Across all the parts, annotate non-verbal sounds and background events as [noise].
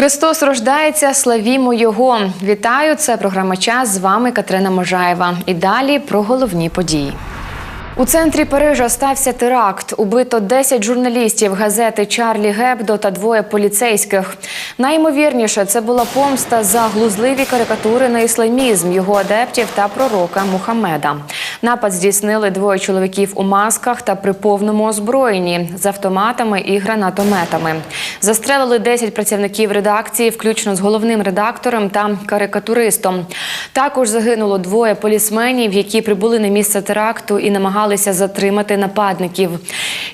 Христос рождається, славімо Його. Вітаю! Це програма Час. З вами Катерина Можаєва. І далі про головні події. У центрі Парижа стався теракт. Убито 10 журналістів газети Чарлі Гебдо та двоє поліцейських. Найімовірніше, це була помста за глузливі карикатури на ісламізм, його адептів та пророка Мухаммеда. Напад здійснили двоє чоловіків у масках та при повному озброєнні з автоматами і гранатометами. Застрелили 10 працівників редакції, включно з головним редактором та карикатуристом. Також загинуло двоє полісменів, які прибули на місце теракту і намагалися затримати нападників.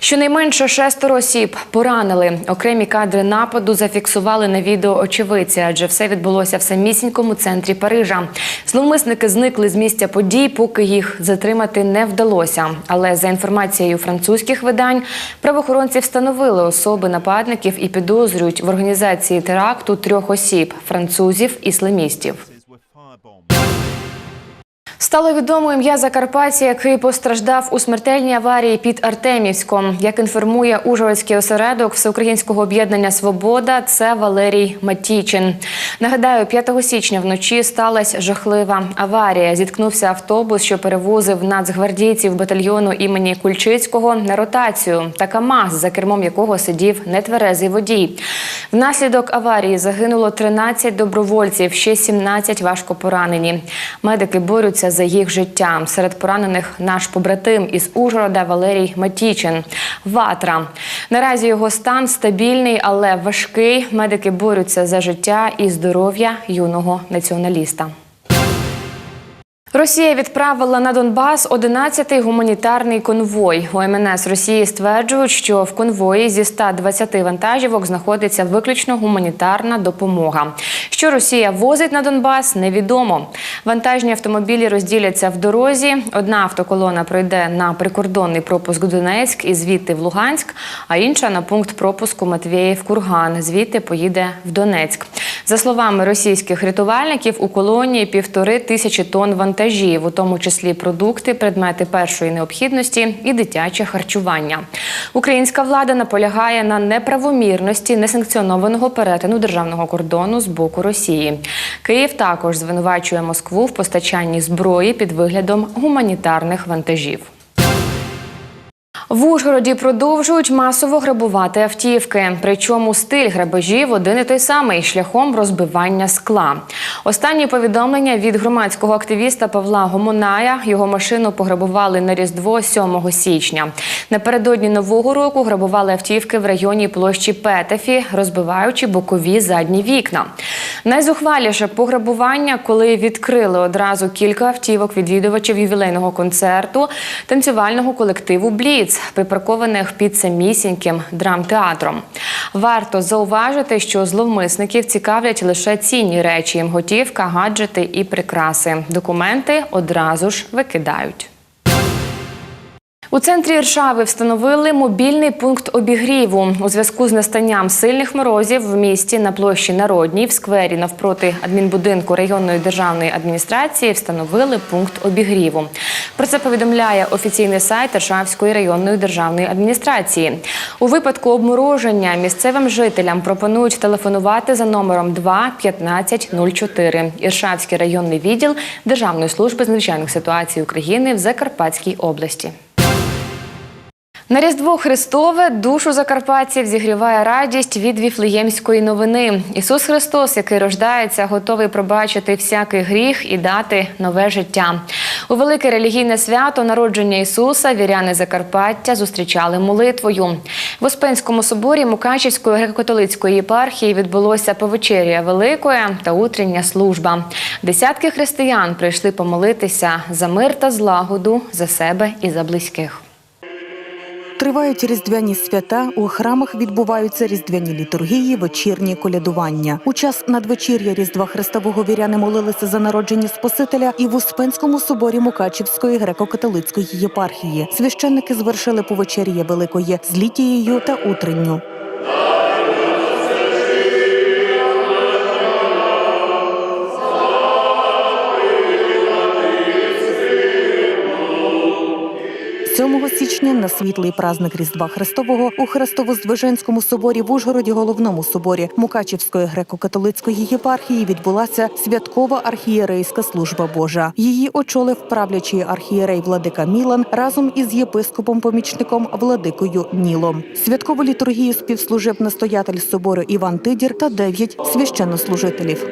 Щонайменше шестеро осіб поранили. Окремі кадри нападу зафіксували на відео очевидці, адже все відбулося в самісінькому центрі Парижа. Зловмисники зникли з місця подій, поки їх затримати не вдалося. Але за інформацією французьких видань, правоохоронці встановили особи нападників і підозрюють в організації теракту трьох осіб французів ісламістів. Стало відомо ім'я Закарпаття, який постраждав у смертельній аварії під Артемівськом. Як інформує Ужгородський осередок Всеукраїнського об'єднання Свобода, це Валерій Матічин. Нагадаю, 5 січня вночі сталася жахлива аварія. Зіткнувся автобус, що перевозив нацгвардійців батальйону імені Кульчицького на ротацію та КАМАЗ, за кермом якого сидів нетверезий водій. Внаслідок аварії загинуло 13 добровольців, ще 17 важко поранені. Медики борються за їх життя. Серед поранених наш побратим із Ужгорода Валерій Матічин. Ватра. Наразі його стан стабільний, але важкий. Медики борються за життя і здоров'я юного націоналіста. Росія відправила на Донбас 11-й гуманітарний конвой. У МНС Росії стверджують, що в конвої зі 120 вантажівок знаходиться виключно гуманітарна допомога. Що Росія возить на Донбас, невідомо. Вантажні автомобілі розділяться в дорозі. Одна автоколона пройде на прикордонний пропуск Донецьк і звідти в Луганськ, а інша на пункт пропуску Матвіїв Курган. Звідти поїде в Донецьк. За словами російських рятувальників, у колонії півтори тисячі тонн вантажів, у тому числі продукти, предмети першої необхідності і дитяче харчування. Українська влада наполягає на неправомірності несанкціонованого перетину державного кордону з боку Росії. Київ також звинувачує Москву в постачанні зброї під виглядом гуманітарних вантажів. В Ужгороді продовжують масово грабувати автівки. Причому стиль грабежів один і той самий шляхом розбивання скла. Останні повідомлення від громадського активіста Павла Гомоная. Його машину пограбували на Різдво 7 січня. Напередодні нового року грабували автівки в районі площі Петефі, розбиваючи бокові задні вікна. Найзухваліше пограбування, коли відкрили одразу кілька автівок відвідувачів ювілейного концерту танцювального колективу Бліц, припаркованих під самісіньким драмтеатром. Варто зауважити, що зловмисників цікавлять лише цінні речі: готівка, гаджети і прикраси. Документи одразу ж викидають. У центрі Іршави встановили мобільний пункт обігріву. У зв'язку з настанням сильних морозів в місті на площі Народній в сквері навпроти адмінбудинку районної державної адміністрації встановили пункт обігріву. Про це повідомляє офіційний сайт Іршавської районної державної адміністрації. У випадку обмороження місцевим жителям пропонують телефонувати за номером 2 15 04. Іршавський районний відділ Державної служби з надзвичайних ситуацій України в Закарпатській області. На Різдво Христове душу закарпатців зігріває радість від віфлеємської новини. Ісус Христос, який рождається, готовий пробачити всякий гріх і дати нове життя. У велике релігійне свято народження Ісуса віряни Закарпаття зустрічали молитвою. В Успенському соборі Мукачівської греко-католицької єпархії відбулося повечеря Великої та утрення служба. Десятки християн прийшли помолитися за мир та злагоду за себе і за близьких. Тривають різдвяні свята. У храмах відбуваються різдвяні літургії, вечірні колядування. У час надвечір'я Різдва Христового віряни молилися за народження Спасителя і в Успенському соборі Мукачівської греко-католицької єпархії. Священники звершили повечеря Великої з літією та утренню. 7 січня на світлий праздник Різдва Христового у Хрестово-Здвиженському соборі в Ужгороді, головному соборі Мукачівської греко-католицької єпархії відбулася святкова архієрейська служба Божа. Її очолив правлячий архієрей Владика Мілан разом із єпископом-помічником Владикою Нілом. Святкову літургію співслужив настоятель собору Іван Тидір та дев'ять священнослужителів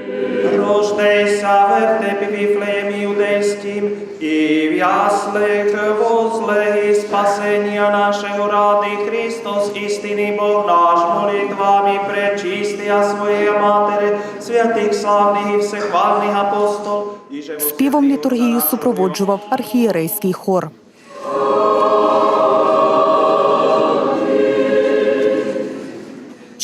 Рождайся в тебе Вифлеєм Иудейским, и в яслях возле спасения нашего ради Христос, истинный Бог наш, молитвами пречистия своей Матери, святых славных и всехвальных апостол, и же Співом літургію супроводжував архієрейський хор.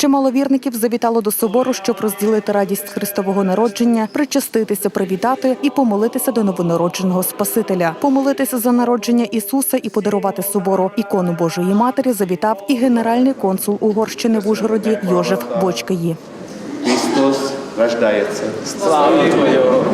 Чимало вірників завітало до собору, щоб розділити радість Христового народження, причаститися, привітати і помолитися до новонародженого Спасителя. Помолитися за народження Ісуса і подарувати собору ікону Божої Матері завітав і генеральний консул Угорщини в Ужгороді Йожеф Бочкаї. Христос рождається. Слава Твою!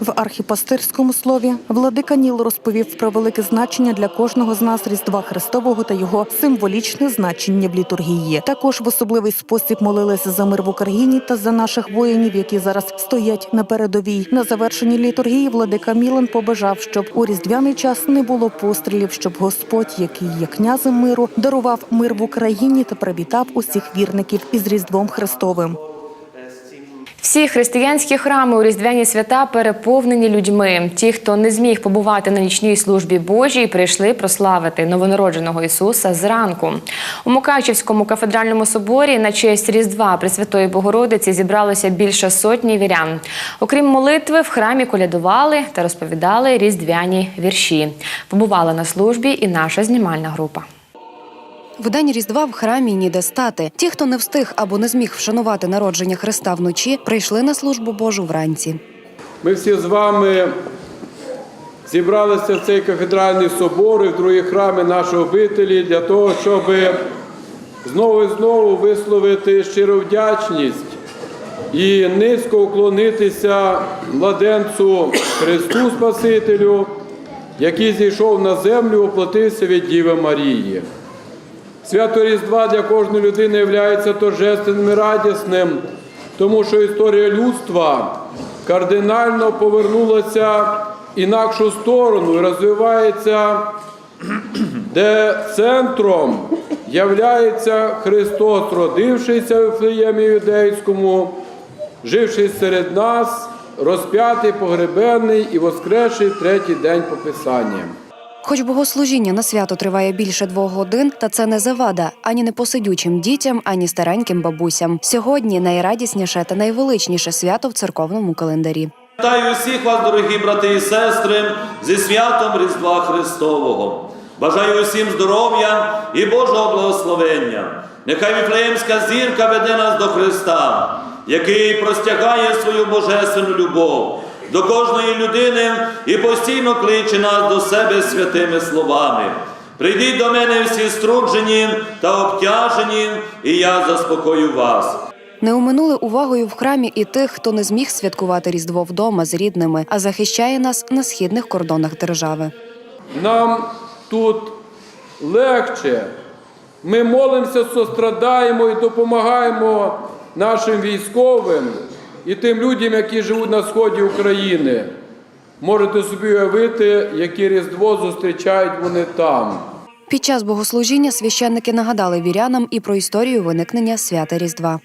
В архіпастирському слові владика Ніл розповів про велике значення для кожного з нас Різдва Христового та його символічне значення в літургії. Також в особливий спосіб молилися за мир в Україні та за наших воїнів, які зараз стоять на передовій. На завершенні літургії владика Мілан побажав, щоб у різдвяний час не було пострілів, щоб Господь, який є князем миру, дарував мир в Україні та привітав усіх вірників із Різдвом Христовим. Всі християнські храми у різдвяні свята переповнені людьми. Ті, хто не зміг побувати на нічній службі Божій, прийшли прославити новонародженого Ісуса зранку. У Мукачівському кафедральному соборі на честь Різдва Пресвятої Богородиці зібралося більше сотні вірян. Окрім молитви, в храмі колядували та розповідали різдвяні вірші. Побувала на службі і наша знімальна група. В день Різдва в храмі ніде стати. Ті, хто не встиг або не зміг вшанувати народження Христа вночі, прийшли на службу Божу вранці. Ми всі з вами зібралися в цей кафедральний собор і в другі храми нашої обителі для того, щоб знову і знову висловити щиру вдячність і низько уклонитися младенцю Христу Спасителю, який зійшов на землю, оплатився від Діви Марії. Свято Різдва для кожної людини є торжественним і радісним, тому що історія людства кардинально повернулася інакшу сторону і розвивається, де центром являється Христос, родившийся в Вифлеємі Юдейському, живший серед нас, розп'ятий, погребений і воскресший третій день по Писанням. Хоч богослужіння на свято триває більше двох годин, та це не завада ані непосидючим дітям, ані стареньким бабусям. Сьогодні найрадісніше та найвеличніше свято в церковному календарі. Вітаю всіх вас, дорогі брати і сестри, зі святом Різдва Христового. Бажаю усім здоров'я і Божого благословення. Нехай Віфлеємська зірка веде нас до Христа, який простягає свою божественну любов до кожної людини і постійно кличе нас до себе святими словами. Прийдіть до мене всі струджені та обтяжені, і я заспокою вас. Не оминули увагою в храмі і тих, хто не зміг святкувати Різдво вдома з рідними, а захищає нас на східних кордонах держави. Нам тут легче. Ми молимося, сострадаємо і допомагаємо нашим військовим і тим людям, які живуть на сході України. Можете собі уявити, яке Різдво зустрічають вони там. Під час богослужіння священники нагадали вірянам і про історію виникнення свята Різдва.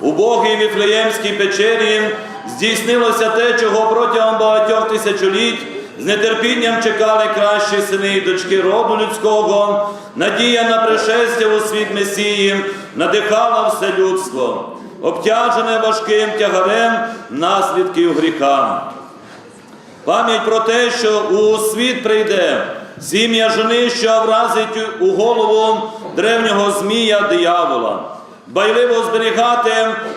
У Богій Віфлеємській печері здійснилося те, чого протягом багатьох тисячоліть з нетерпінням чекали кращі сини і дочки роду людського. Надія на пришестя у світ Месії надихала все людство, обтяжене важким тягарем наслідків гріха. Пам'ять про те, що у світ прийде сім'я жони, що вразить у голову древнього змія диявола, байливо зберігати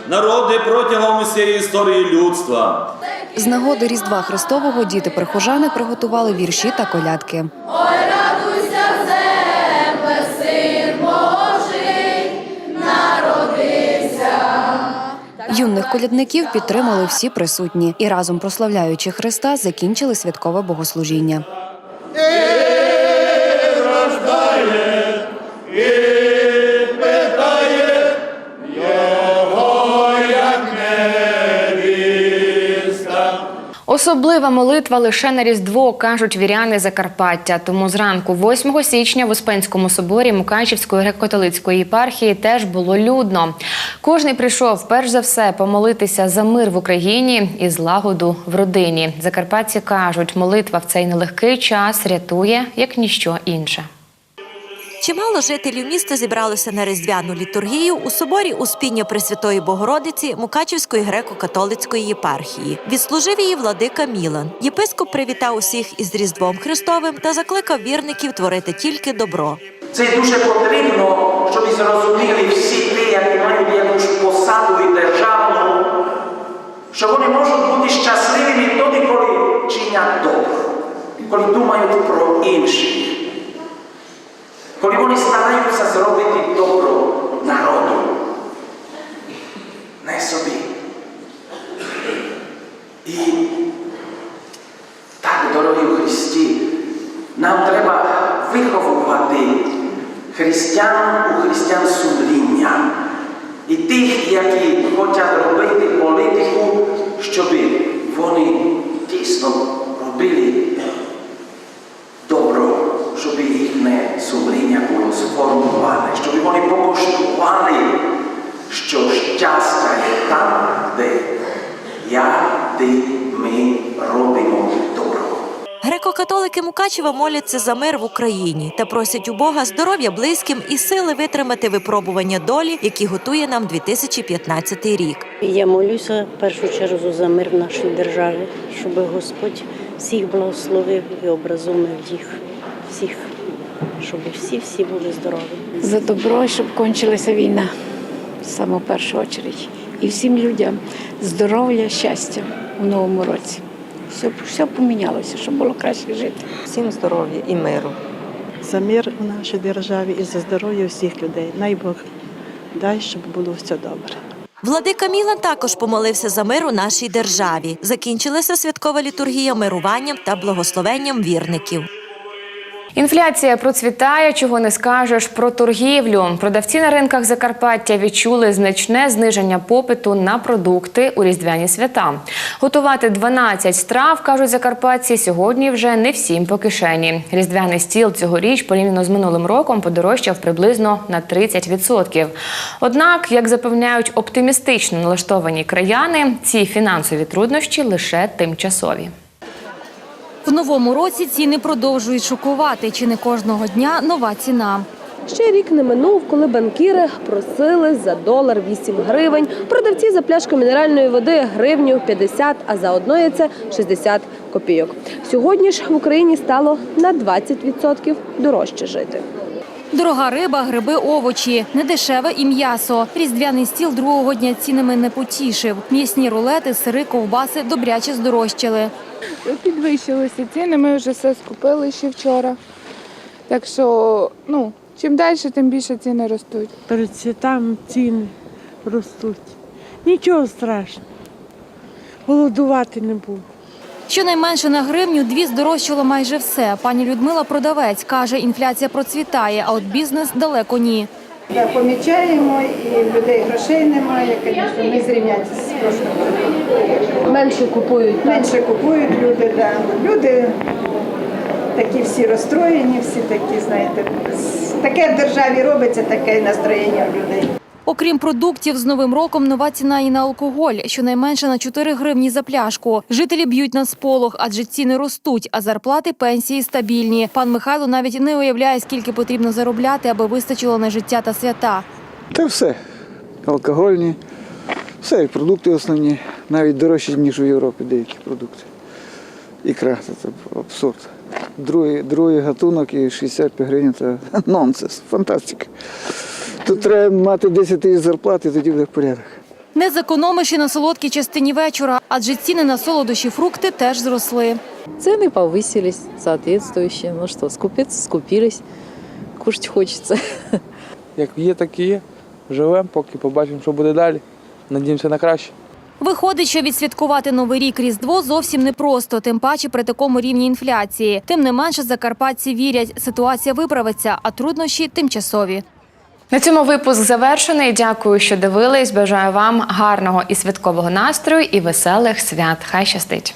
народи протягом усієї історії людства. З нагоди Різдва Христового діти-прихожани приготували вірші та колядки. Юних колядників підтримали всі присутні і разом прославляючи Христа, закінчили святкове богослужіння. Особлива молитва лише на Різдво, кажуть віряни Закарпаття. Тому зранку, 8 січня, в Успенському соборі Мукачівської греко-католицької єпархії теж було людно. Кожний прийшов перш за все помолитися за мир в Україні і злагоду в родині. Закарпатці кажуть, молитва в цей нелегкий час рятує як ніщо інше. Чимало жителів міста зібралося на різдвяну літургію у соборі Успіння Пресвятої Богородиці Мукачівської греко-католицької єпархії. Відслужив її владика Мілан. Єпископ привітав усіх із Різдвом Христовим та закликав вірників творити тільки добро. Це дуже потрібно, щоб зрозуміли всі ті, які мають якусь посаду і державну, що вони можуть бути щасливими тоді, коли чинять добро, коли думають про інших, коли вони стараються зробити добро народу, не собі. І так, дорогі у Христі, нам треба виховувати християн у християн сумління і тих, які хочуть робити політику, щоб вони дійсно робили добро, щоб їхнє сумління було сформоване, щоб вони покуштували, що щастя є там, де я, де ми робимо добро. Греко-католики Мукачева моляться за мир в Україні та просять у Бога здоров'я близьким і сили витримати випробування долі, які готує нам 2015 рік. Я молюся в першу чергу за мир в нашій державі, щоб Господь всіх благословив і образумив їх, всіх, щоб всі-всі були здорові. за добро, щоб кончилася війна в саму першу чергу. І всім людям здоров'я, щастя у новому році. Все, все помінялося, щоб було краще жити. Всім здоров'я і миру. За мир у нашій державі і за здоров'я всіх людей. Най Бог дай, щоб було все добре. Владика Мілан також помолився за мир у нашій державі. Закінчилася святкова літургія мируванням та благословенням вірників. Інфляція процвітає, чого не скажеш про торгівлю. Продавці на ринках Закарпаття відчули значне зниження попиту на продукти у різдвяні свята. Готувати 12 страв, кажуть закарпатці, сьогодні вже не всім по кишені. Різдвяний стіл цьогоріч порівняно з минулим роком подорожчав приблизно на 30%. Однак, як запевняють оптимістично налаштовані краяни, ці фінансові труднощі лише тимчасові. В новому році ціни продовжують шокувати. Чи не кожного дня нова ціна. Ще рік не минув, коли банкіри просили за долар 8 гривень, продавці за пляшку мінеральної води гривню 50, а за одно яйце 60 копійок. Сьогодні ж в Україні стало на 20% дорожче жити. Дорога риба, гриби, овочі, недешеве і м'ясо. Різдвяний стіл другого дня цінами не потішив. М'ясні рулети, сири, ковбаси добряче здорожчали. Підвищилися ціни, ми вже все скупили ще вчора. Так що, ну, чим далі, тим більше ціни ростуть. Перед святами ціни ростуть. Нічого страшного. Голодувати не буду. Щонайменше на гривню дві здорожчало майже все. Пані Людмила продавець каже, інфляція процвітає, а от бізнес далеко ні. Так, помічаємо, і в людей грошей немає, звісно, не зрівняти з прошлим роком. Менше купують. Менше купують люди, да. люди такі всі розстроєні, всі такі, знаєте, таке в державі робиться, таке настроєння в людей. Окрім продуктів, з новим роком нова ціна і на алкоголь, щонайменше на 4 гривні за пляшку. Жителі б'ють на сполох, адже ціни ростуть, а зарплати пенсії стабільні. Пан Михайло навіть не уявляє, скільки потрібно заробляти, аби вистачило на життя та свята. Та все. Алкогольні, все, і продукти основні, навіть дорожчі, ніж у Європі деякі продукти. Ікра це, абсурд. Другий, другий гатунок і 65 гривень це [laughs] нонсенс, фантастика. Тут треба мати 10 тисяч зарплат і тоді буде порядок. Не зекономиш і на солодкій частині вечора, адже ціни на солодощі фрукти теж зросли. Цены повысились соответствующие. Ну что, скупиться, скупились. Кушать хочется. Як є, так і є. Живемо, поки побачимо, що буде далі. Надіємося на краще. Виходить, що відсвяткувати новий рік Різдво зовсім непросто, тим паче при такому рівні інфляції. Тим не менше, закарпатці вірять, ситуація виправиться, а труднощі тимчасові. На цьому випуск завершений. Дякую, що дивились. Бажаю вам гарного і святкового настрою і веселих свят. Хай щастить.